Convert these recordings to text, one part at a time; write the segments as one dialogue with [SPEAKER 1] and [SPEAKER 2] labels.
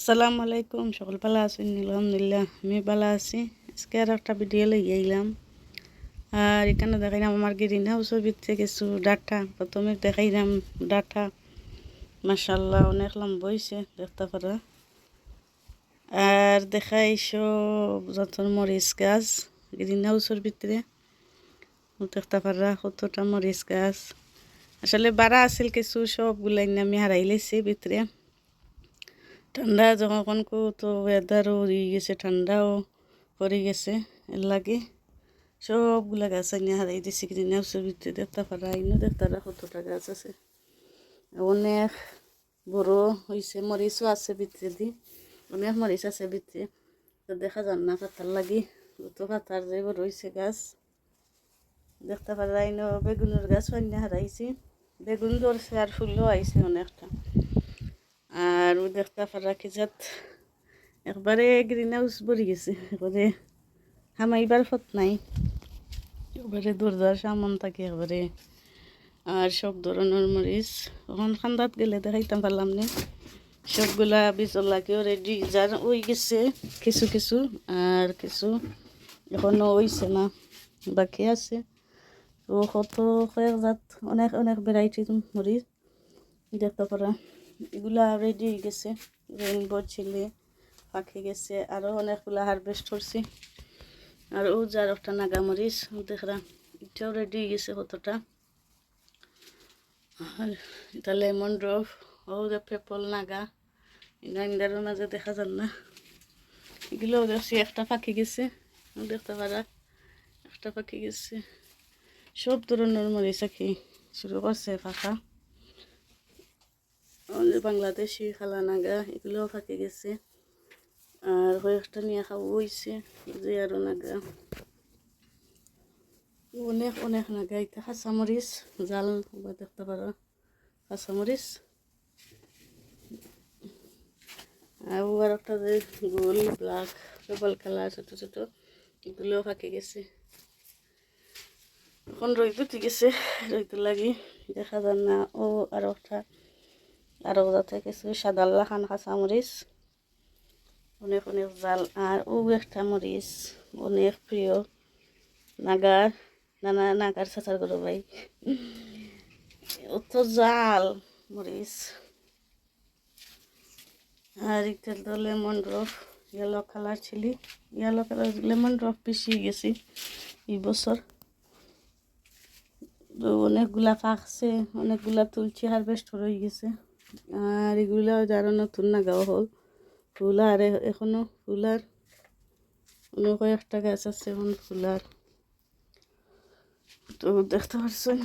[SPEAKER 1] আসসালামু আলাইকুম, সকল ভালো আছেন? আলহামদুলিল্লাহ, আমি ভালো আছি। আজকে আর একটা ভিডিও লইয়ে এলাম আর এখানে দেখাইলাম আমার গ্রিন হাউসের ভিতরে কিছু ডাটা। প্রথমে দেখাইলাম ডাটা। মাসাল্লাহ অনেক লম্বা হয়েছে দেখতে পারা। আর দেখাই সব যতন মরিচ গাছ গ্রিন হাউসের ভিতরে। দেখতে পারা কতটা মরিচ গাছ। আসলে বাড়া আছিল কিছু, সবগুলাই আমি হারাই লেছি ভিতরে। ঠান্ডা যখন তো ওয়েদারও হয়ে গেছে ঠান্ডাও পড়ে গেছে, এর লাগে। সবগুলা গাছ আইনে হারাই দিছি কিনে হাউসের ভিতরে দেখতে পারা আইনও দেখতে কতটা গাছ আছে। অনেক বড় হয়েছে মরিচও আছে ভিতরে দি। অনেক মরিচ আছে ভিতরে, তো দেখা যান না পাতার লাগি। তো পাতার যে বড় হয়েছে গাছ। দেখতে পারা আইনও বেগুনের গাছ আইনে হারাইছি। বেগুন ধরছে আর ফুলও আইছে অনেকটা। আর ও দেখতে পারা যাত একবারে গ্রিন হাউস ভরে গেছে। একবারে হামাইবার ফত নাই। একবারে দরজার সামন থাকে, একবারে আর সব ধরনের মরিচ। এখন খান্দাত গেলে দেখাইতাম পারলাম না। সবগুলা বিচল লাগিও রেডি যার ওই গেছে, কিছু কিছু আর কিছু এখনও ওইছে না, বাকি আছে। তো কত কয়েক জাত, অনেক অনেক ভ্যারাইটির মরিচ। দেখতে পারা। এগুলা রেডি হয়ে গেছে। রেইনবো ছিলে পাখি গেছে আরও অনেকগুলা হারভেস্ট করছি। আর ও যার একটা নাগামরিচ দেখরা, এটাও রেডি হয়ে গেছে কতটা। আর এটা লেমন ড্রপ ও যে পেপল নাগা ইন্দার মাঝে দেখা যান না। এগুলোও দেখছি, একটা পাখি গেছে দেখতে পারা, একটা পাখি গেছে। সব ধরনের মরিচ আঁকি শুরু করছে ফাঁকা বাংলাদেশি খালানাগা, এগুলোও ফাঁকে গেছে। আর কয়েকটা নিয়ে খাওয়া হয়েছে যে আরও নাগা। অনেক অনেক নাগা। এটা কাঁচামরিচ, জাল বা দেখতে পারো। কাঁচামরিচ। আর একটা যে গোল ব্ল্যাক পেপাল কালার, ছোটো ছোটো, এগুলোও ফাঁকে গেছে। এখন রইত ঠিক আছে রইতে লাগি, দেখা যান না। ও আর একটা আরও যাতে কিছু সাদাল্লা খান কাঁচা মরিচ অনেক অনেক জাল আর ও একটা মরিচ অনেক প্রিয় নাগার, নানা নাগার চাচার করো ভাই। অত জাল মরিচ। আর এটা তো লেমন ড্রপ ইয়েলো কালার ছিলি। ইয়েলো কালার লেমন ড্রপ পিছিয়ে গেছি এই বছর। অনেকগুলা পাকছে, অনেকগুলা তুলছি হারভেস্ট হয়ে গেছে। আর এগুলো যারা নতুন নাগাও হল। ফুল আর এখনও ফুলার অন্য কয়েকটা গাছ আছে, এখন ফুলার তো দেখতে পারছেন।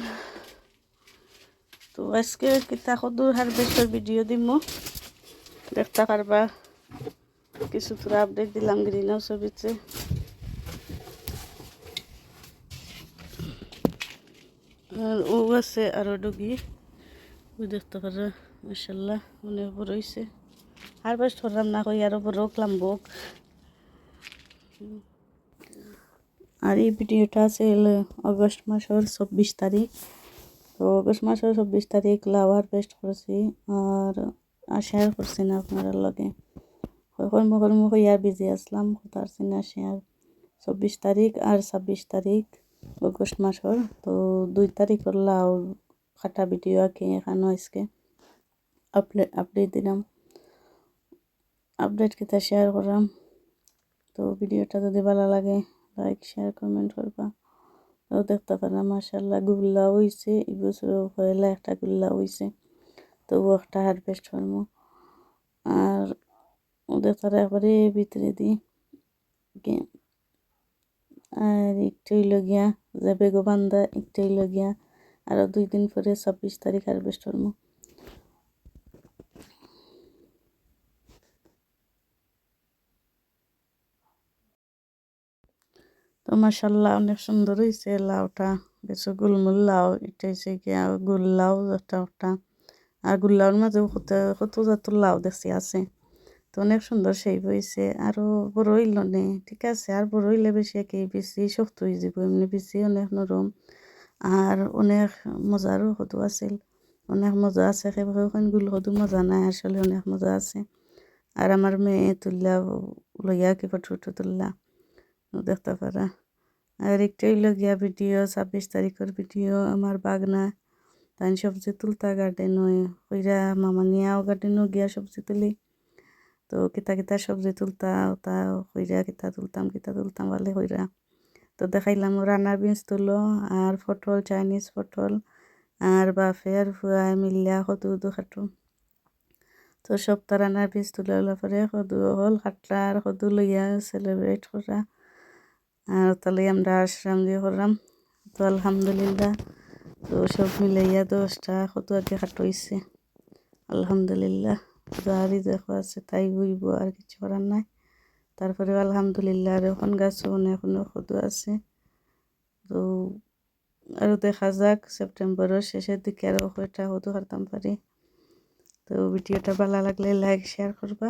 [SPEAKER 1] তো আজকে কিতা কদূর হারভেস্টের ভিডিও দিম। দেখতে পারবা। কিছু তোরা আপডেট দিলাম গ্রিন হাউসের ভিতরে আর ও আছে আরও ডুগি ওই দেখতে পারা মাসাল্লাহ অনেক বড় হয়েছে হারভেস্ট করলাম না কই, আরও বড় ক্লাম্বক আর এই ভিডিওটা আছে অগস্ট মাসের চব্বিশ তারিখ। তো অগস্ট মাসের চব্বিশ তারিখ লাউ হারভেস্ট করছি, আর আর শেয়ার করছি না আপনার লগে। কর্ম কর্ম হইয়া বিজি আসলাম পারছি না শেয়ার চব্বিশ তারিখ আর ছাব্বিশ তারিখ অগস্ট মাসের, তো দুই তারিখ লাউ কাটা ভিডিও আঁকি এখানে আজকে। আপডেট আপডেট দিলাম। আপডেট কিতা শেয়ার করলাম। তো ভিডিওটা যদি ভালো লাগে লাইক শেয়ার কমেন্ট করবা। তো দেখতে পারা মাসাল্লাহ গুল্লা হয়েছে এই বছর পয়লা একটা গুল্লা হয়েছে তবু একটা হারভেস্ট করব আর ওদের তারা একবারে ভিতরে দিই আর একটুই লগিয়া যাবে গো বান্দা একটুই লগিয়া আরও দুই দিন পরে ছাব্বিশ তারিখ হারভেস্ট করব তো মাসাল্লাহ অনেক সুন্দর হয়েছে লাউটা। কিছু গুলমুল লাউ, এটা হয়েছে গিয়া গুল লাউ একটা একটা আর গুল্লাউর মাঝে কত কত জাতের লাউ দেখছি আছে। তো অনেক সুন্দর সেই হয়েছে আরও বড় হইল নে, ঠিক আছে? আর বড় হইলে বেশি একে বেশি শক্ত হয়ে যাব এমনি বেশি অনেক নরম। আর অনেক মজারও হতো আছিল অনেক মজা আছে সেইভাবে গুল হতো মজা নাই, আসলে অনেক মজা আছে। আর আমার মেয়ে তুললা, লইয়া কি ফটো তুললা। দেখতে পারা। আর একটাই লগিয়া ভিডিও, ছাব্বিশ তারিখের ভিডিও, আমার বাগনা, তাই সবজি তুলতা গার্ডেন কইরা মামা নিয়াও গার্ডেনও গিয়া সবজি তুলি। তো কিতা কিতা সবজি তুলতা ওটা কইরা কিতা তুলতাম কিতা তুলতাম বলে কইরা। তো দেখাইলাম রান্নার বিনস তুলো, আর পটল চাইনিজ পটল, আর বাপে আর ফুয়া মিলিয়া কদু দু খাটো। তো সপ্তাহ রান্নার বীজ তুলে পরে কদু হল কাটলা আর কদু লইয়া সেলিব্রেট করা। আর তাহলে আমরা আশ্রাম দিয়ে করলাম। তো আলহামদুলিল্লাহ, তো সব মিলাইয়া দশটা কত আগে কাটইছে। আলহামদুলিল্লাহ, যারই দেখো আছে তাই হইব আর কিছু করার নাই। তারপরে আলহামদুলিল্লাহ আর এখন গাছ এখনও কত আছে। তো আরও দেখা যাক, সেপ্টেম্বরের শেষের দিকে আরও কয়টা হতো হারতাম পারি। তো ভিডিওটা ভালো লাগলে লাইক শেয়ার করবা।